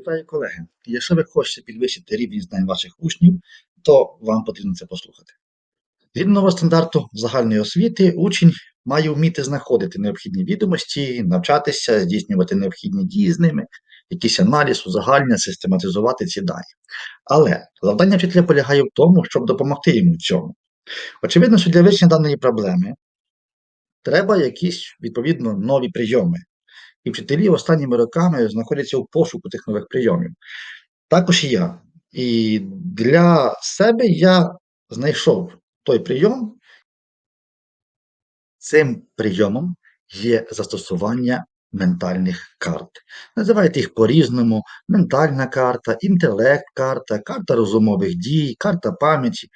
Вітаю колеги! Якщо ви хочете підвищити рівень знань ваших учнів, то вам потрібно це послухати. Згідно нового стандарту загальної освіти, учень має вміти знаходити необхідні відомості, навчатися, здійснювати необхідні дії з ними, якийсь аналіз, узагальнення, систематизувати ці дані. Але завдання вчителя полягає в тому, щоб допомогти йому в цьому. Очевидно, що для вирішення даної проблеми треба якісь відповідно нові прийоми. І вчителі останніми роками знаходяться у пошуку тих нових прийомів. Також і я. І для себе я знайшов той прийом. Цим прийомом є застосування ментальних карт. Називайте їх по-різному: ментальна карта, інтелект-карта, карта розумових дій, карта пам'яті.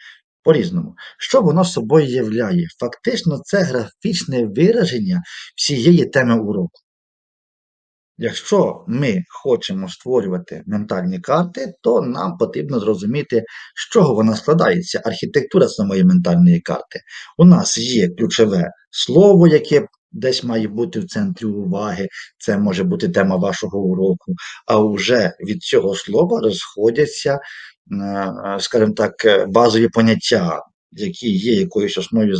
По-різному. Що воно собою являє? Фактично, це графічне вираження всієї теми уроку. Якщо ми хочемо створювати ментальні карти, то нам потрібно зрозуміти, з чого вона складається, архітектура самої ментальної карти. У нас є ключове слово, яке десь має бути в центрі уваги, це може бути тема вашого уроку, а вже від цього слова розходяться, е, скажімо так, базові поняття які є якоюсь основною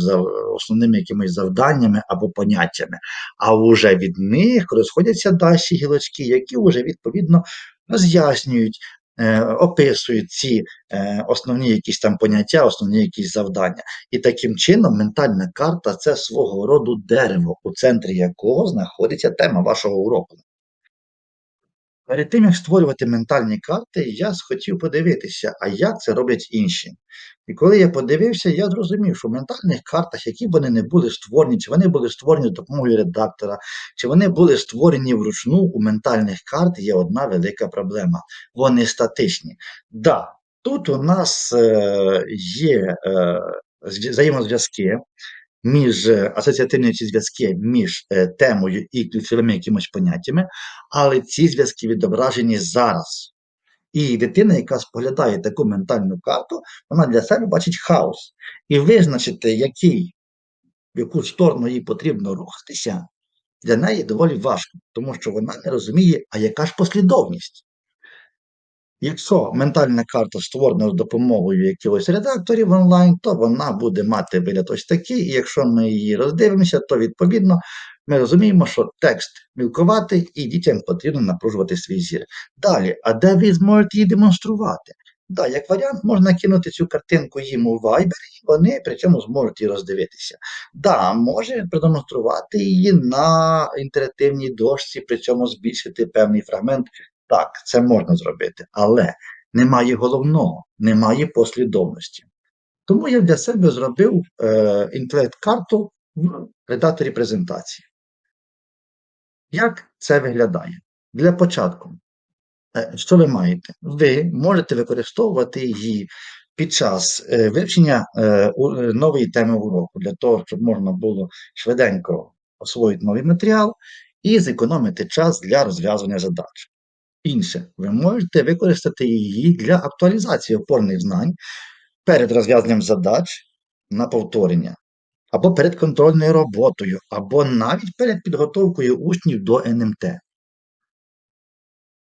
основними якимись завданнями або поняттями, а вже від них розходяться далі гілочки, які вже відповідно роз'яснюють. Е, описують ці е, основні якісь там поняття, основні якісь завдання. І таким чином ментальна карта це свого роду дерево, у центрі якого знаходиться тема вашого уроку. Перед тим, як створювати ментальні карти, я схотів подивитися, а як це роблять інші. І коли я подивився, я зрозумів, що в ментальних картах, які б вони не були створені, чи вони були створені з допомогою редактора, чи вони були створені вручну, у ментальних карт є одна велика проблема. Вони статичні. Да, Тут у нас е, є е, взаємозв'язки, між е, асоціативні ці зв'язки між е, темою і ключовими якимось поняттями, але ці зв'язки відображені зараз. І дитина, яка споглядає таку ментальну карту, вона для себе бачить хаос. І визначити, який, в яку сторону їй потрібно рухатися, для неї доволі важко, тому що вона не розуміє, а яка ж послідовність. Якщо ментальна карта створена з допомогою якихось редакторів онлайн, то вона буде мати вигляд ось такий, і якщо ми її роздивимося, то відповідно ми розуміємо, що текст мілкуватий і дітям потрібно напружувати свій зір. Далі, а де ви зможете її демонструвати? Да, як варіант, можна кинути цю картинку їм у Viber, і вони при цьому зможуть її роздивитися. Да, може продемонструвати її на інтерактивній дошці, при цьому збільшити певний фрагмент так, це можна зробити, але немає головного, немає послідовності. Тому я для себе зробив е, інтелект-карту в редакторі презентації. Як це виглядає? Для початку, е, що ви маєте? Ви можете використовувати її під час е, вивчення е, е нової теми уроку, для того, щоб можна було швиденько освоїти новий матеріал і зекономити час для розв'язання задач. Інше, ви можете використати її для актуалізації опорних знань перед розв'язанням задач на повторення, або перед контрольною роботою, або навіть перед підготовкою учнів до НМТ.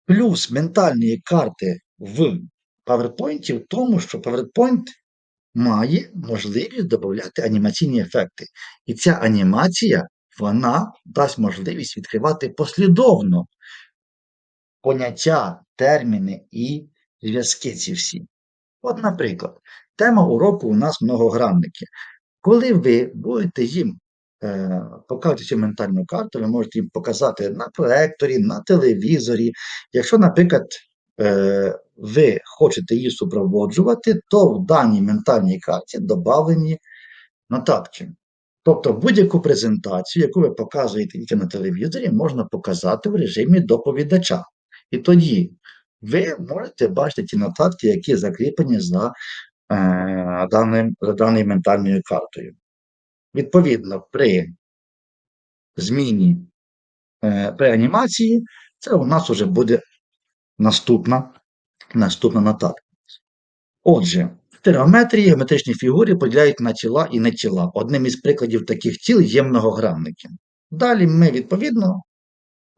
Плюс ментальної карти в PowerPoint в тому, що PowerPoint має можливість додати анімаційні ефекти. І ця анімація вона дасть можливість відкривати послідовно поняття, терміни і зв'язки ці всі. От, наприклад, тема уроку у нас многогранники. Коли ви будете їм е, показувати цю ментальну карту, ви можете їм показати на проекторі, на телевізорі. Якщо, наприклад, е, ви хочете її супроводжувати, то в даній ментальній карті додавлені нотатки. Тобто будь-яку презентацію, яку ви показуєте тільки на телевізорі, можна показати в режимі доповідача. І тоді ви можете бачити ті нотатки, які закріплені за е, даним, за даною ментальною картою. Відповідно, при зміні е, при анімації, це у нас вже буде наступна наступна нотатка. Отже, в стереометрії геометричні фігури поділяють на тіла і не тіла. Одним із прикладів таких тіл є многогранники. Далі ми, відповідно,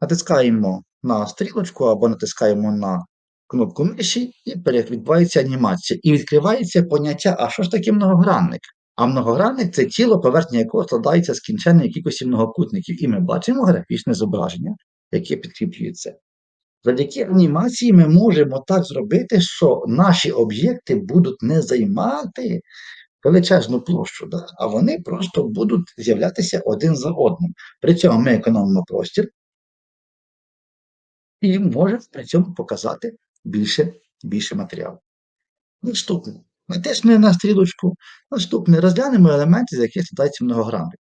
натискаємо на стрілочку або натискаємо на кнопку миші, і відбувається анімація. І відкривається поняття, а що ж таке многогранник? А многогранник це тіло, поверхня якого складається з кінченної кількості многокутників. І ми бачимо графічне зображення, яке підкріплюється. Завдяки анімації ми можемо так зробити, що наші об'єкти будуть не займати величезну площу, да? а вони просто будуть з'являтися один за одним. При цьому ми економимо простір і можемо при цьому показати більше, більше матеріалу. Наступне. Натиснемо на стрілочку. Наступне розглянемо елементи, з яких складається многогранник.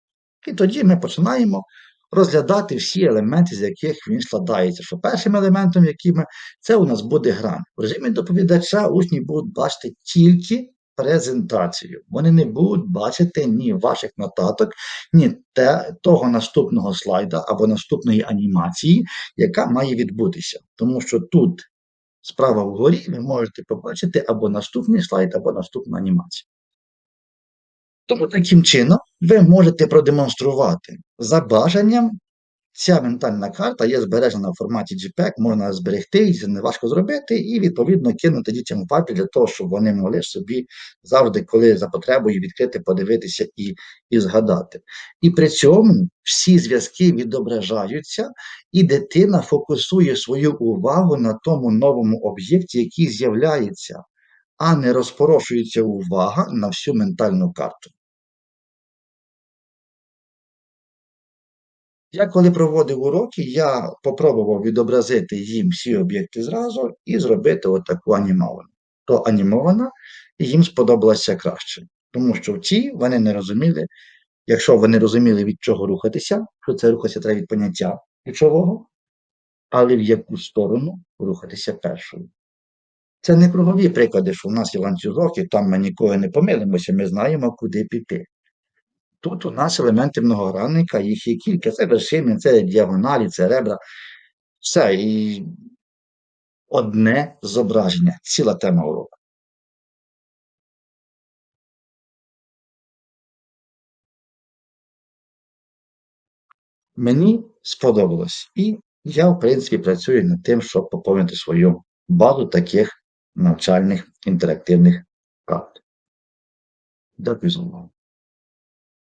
І тоді ми починаємо розглядати всі елементи, з яких він складається. Що першим елементом, який ми, це у нас буде грань. В режимі доповідача учні будуть бачити тільки презентацію. Вони не будуть бачити ні ваших нотаток, ні те, того наступного слайда або наступної анімації, яка має відбутися. Тому що тут справа вгорі ви можете побачити або наступний слайд, або наступну анімацію. Тому таким чином ви можете продемонструвати за бажанням. Ця ментальна карта є збережена в форматі JPEG, можна зберегти, її це не важко зробити, і, відповідно, кинути дітям в папі для того, щоб вони могли собі завжди, коли за потребою, відкрити, подивитися і, і згадати. І при цьому всі зв'язки відображаються, і дитина фокусує свою увагу на тому новому об'єкті, який з'являється, а не розпорошується увага на всю ментальну карту. Я коли проводив уроки, я попробував відобразити їм всі об'єкти зразу і зробити отаку анімовану. То анімована їм сподобалася краще. Тому що в цій вони не розуміли, якщо вони розуміли, від чого рухатися, що це рухатися треба від поняття ключового, але в яку сторону рухатися першою. Це не кругові приклади, що в нас є ланцюжок, і там ми нікого не помилимося, ми знаємо, куди піти. Тут у нас елементи многогранника, їх є кілька. Це вершини, це діагоналі, це ребра. Все. І одне зображення, ціла тема уроку. Мені сподобалось. І я, в принципі, працюю над тим, щоб поповнити свою базу таких навчальних інтерактивних карт. Дякую за увагу.